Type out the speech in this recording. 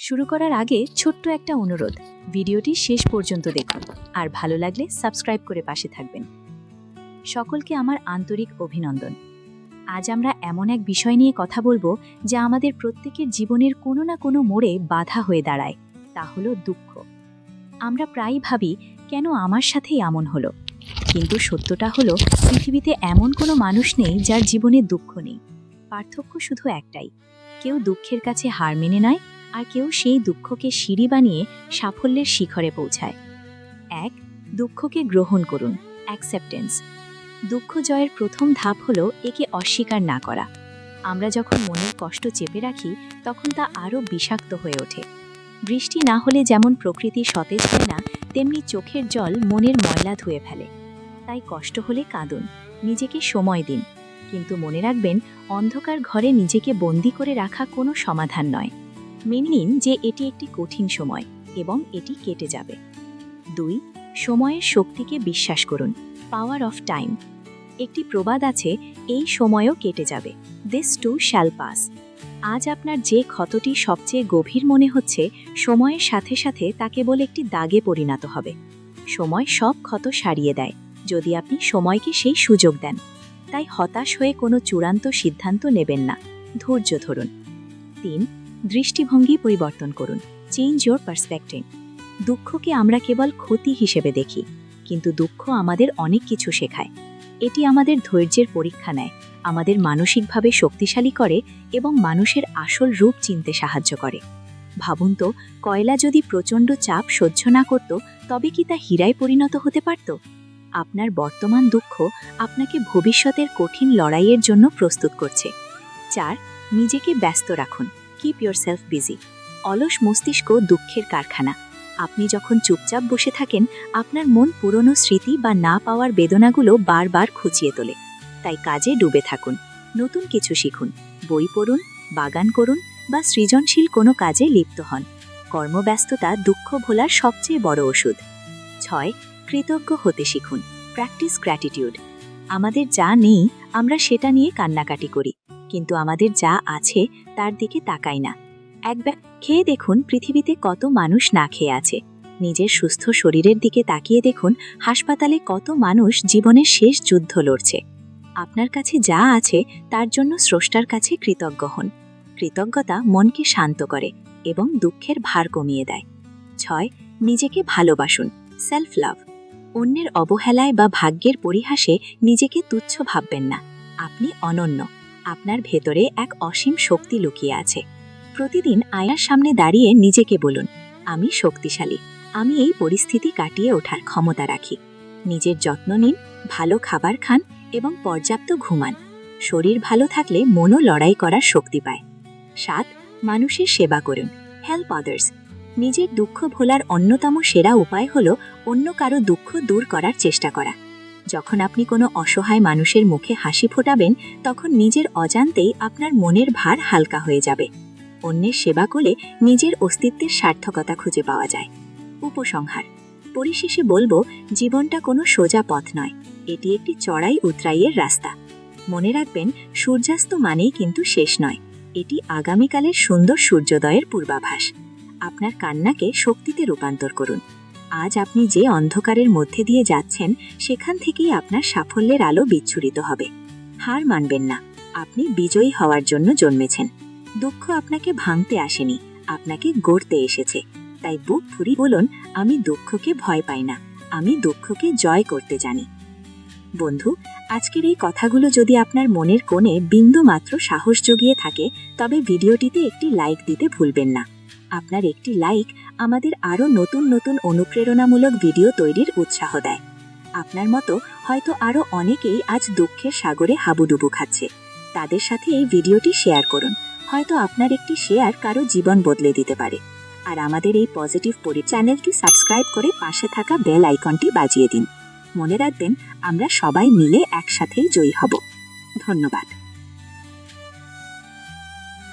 শুরু করার আগে ছোট্ট একটা অনুরোধ, ভিডিওটি শেষ পর্যন্ত দেখুন। আর ভালো লাগলে সাবস্ক্রাইব করে পাশে থাকবেন। সকলকে আমার আন্তরিক অভিনন্দন। আজ আমরা এমন এক বিষয় নিয়ে কথা বলব যা আমাদের প্রত্যেকের জীবনের কোনো না কোনো মোড়ে বাধা হয়ে দাঁড়ায়, তা হলো দুঃখ। আমরা প্রায়ই ভাবি, কেন আমার সাথেই এমন হলো? কিন্তু সত্যটা হলো, পৃথিবীতে এমন কোনো মানুষ নেই যার জীবনে দুঃখ নেই। পার্থক্য শুধু একটাই, কেউ দুঃখের কাছে হার মেনে নেয় আর কেউ সেই দুঃখকে সিঁড়ি বানিয়ে সাফল্যের শিখরে পৌঁছায়। এক, দুঃখকে গ্রহণ করুন অ্যাকসেপ্টেন্স দুঃখ জয়ের প্রথম ধাপ হলো একে অস্বীকার না করা। আমরা যখন মনের কষ্ট চেপে রাখি, তখন তা আরও বিষাক্ত হয়ে ওঠে। বৃষ্টি না হলে যেমন প্রকৃতি সতেজ হয় না, তেমনি চোখের জল মনের ময়লা ধুয়ে ফেলে। তাই কষ্ট হলে কাঁদুন, নিজেকে সময় দিন। কিন্তু মনে রাখবেন, অন্ধকার ঘরে নিজেকে বন্দি করে রাখা কোনো সমাধান নয়। মেনে নিন যে এটি একটি কঠিন সময় এবং এটি কেটে যাবে। দুই, সময়ের শক্তিকে বিশ্বাস করুন। Power of time. একটি প্রবাদ আছে, এই সময়ও কেটে যাবে। দিস টু শ্যাল পাস আজ আপনার যে ক্ষতটি সবচেয়ে গভীর মনে হচ্ছে, সময়ের সাথে সাথে তা কেবল একটি দাগে পরিণত হবে। সময় সব ক্ষত সারিয়ে দেয়, যদি আপনি সময়কে সেই সুযোগ দেন। তাই হতাশ হয়ে কোনো চূড়ান্ত সিদ্ধান্ত নেবেন না। ধৈর্য ধরুন। তিন দৃষ্টিভঙ্গি পরিবর্তন করুন। চেঞ্জ ইয়োর পার্সপেক্টিভ দুঃখকে আমরা কেবল ক্ষতি হিসেবে দেখি, কিন্তু দুঃখ আমাদের অনেক কিছু শেখায়। এটি আমাদের ধৈর্যের পরীক্ষা নেয়, আমাদের মানসিকভাবে শক্তিশালী করে এবং মানুষের আসল রূপ চিনতে সাহায্য করে। ভাবুন তো, কয়লা যদি প্রচণ্ড চাপ সহ্য না করত, তবে কি তা হীরায় পরিণত হতে পারত? আপনার বর্তমান দুঃখ আপনাকে ভবিষ্যতের কঠিন লড়াইয়ের জন্য প্রস্তুত করছে। চার, নিজেকে ব্যস্ত রাখুন। কিপ ইয়োর সেলফ বিজি অলস মস্তিষ্ক দুঃখের কারখানা। আপনি যখন চুপচাপ বসে থাকেন, আপনার মন পুরনো স্মৃতি বা না পাওয়ার বেদনাগুলো বারবার খুঁচিয়ে তোলে। তাই কাজে ডুবে থাকুন। নতুন কিছু শিখুন। বই পড়ুন, বাগান করুন বা সৃজনশীল কোনো কাজে লিপ্ত হন। কর্মব্যস্ততা, দুঃখ ভোলার সবচেয়ে বড় ওষুধ। ছয়, কৃতজ্ঞ হতে শিখুন। Practice gratitude. আমাদের যা নেই, আমরা সেটা নিয়ে কান্নাকাটি করি। কিন্তু আমাদের যা আছে তার দিকে তাকাই না। এক ব্যাগ খেয়ে দেখুন পৃথিবীতে কত মানুষ না খেয়ে আছে। নিজের সুস্থ শরীরের দিকে তাকিয়ে দেখুন হাসপাতালে কত মানুষ জীবনের শেষ যুদ্ধ লড়ছে। আপনার কাছে যা আছে তার জন্য স্রষ্টার কাছে কৃতজ্ঞ হন। কৃতজ্ঞতা মনকে শান্ত করে এবং দুঃখের ভার কমিয়ে দেয়। ছয়, নিজেকে ভালোবাসুন সেলফ লাভ অন্যের অবহেলায় বা ভাগ্যের পরিহাসে নিজেকে তুচ্ছ ভাববেন না। আপনি অনন্য। আপনার ভেতরে এক অসীম শক্তি লুকিয়ে আছে। প্রতিদিন আয়ার সামনে দাঁড়িয়ে নিজেকে বলুন, আমি শক্তিশালী, আমি এই পরিস্থিতি কাটিয়ে ওঠার ক্ষমতা রাখি। নিজের যত্ন নিন, ভালো খাবার খান এবং পর্যাপ্ত ঘুমান। শরীর ভালো থাকলে মনও লড়াই করার শক্তি পায়। সাত, মানুষের সেবা করুন হেল্প আদার্স নিজের দুঃখ ভোলার অন্যতম সেরা উপায় হল অন্য কারও দুঃখ দূর করার চেষ্টা করা। যখন আপনি কোনো অসহায় মানুষের মুখে হাসি ফোটাবেন, তখন নিজের অজান্তেই আপনার মনের ভার হালকা হয়ে যাবে। অন্যের সেবা করলে নিজের অস্তিত্বের সার্থকতা খুঁজে পাওয়া যায়। উপসংহার, পরিশেষে বলব, জীবনটা কোনো সোজা পথ নয়, এটি একটি চড়াই উতরাইয়ের রাস্তা। মনে রাখবেন, সূর্যাস্ত মানেই কিন্তু শেষ নয়, এটি আগামীকালের সুন্দর সূর্যোদয়ের পূর্বাভাস। আপনার কান্নাকে শক্তিতে রূপান্তর করুন। আজ আপনি যে অন্ধকারের মধ্যে দিয়ে যাচ্ছেন, সেখান থেকেই আপনার সাফল্যের আলো বিচ্ছুরিত হবে। হার মানবেন না। আপনি বিজয়ী হওয়ার জন্য জন্মেছেন। দুঃখ আপনাকে ভাঙতে আসেনি, আপনাকে গড়তে এসেছে। তাই বুক ফুরি বলুন, আমি দুঃখকে ভয় পাই না, আমি দুঃখকে জয় করতে জানি। বন্ধু, আজকের এই কথাগুলো যদি আপনার মনের কোণে বিন্দু মাত্র সাহস জগিয়ে থাকে, তবে ভিডিওটিতে একটি লাইক দিতে ভুলবেন না। আপনার একটি লাইক আমাদের আরও নতুন নতুন অনুপ্রেরণামূলক ভিডিও তৈরির উৎসাহ দেয়। আপনার মতো হয়তো আরও অনেকেই আজ দুঃখের সাগরে হাবুডুবু খাচ্ছে। তাদের সাথে এই ভিডিওটি শেয়ার করুন। হয়তো আপনার একটি শেয়ার কারও জীবন বদলে দিতে পারে। আর আমাদের এই পজিটিভ পরি চ্যানেলটি সাবস্ক্রাইব করে পাশে থাকা বেল আইকনটি বাজিয়ে দিন। মনে রাখবেন, আমরা সবাই মিলে একসাথেই জয়ী হব। ধন্যবাদ।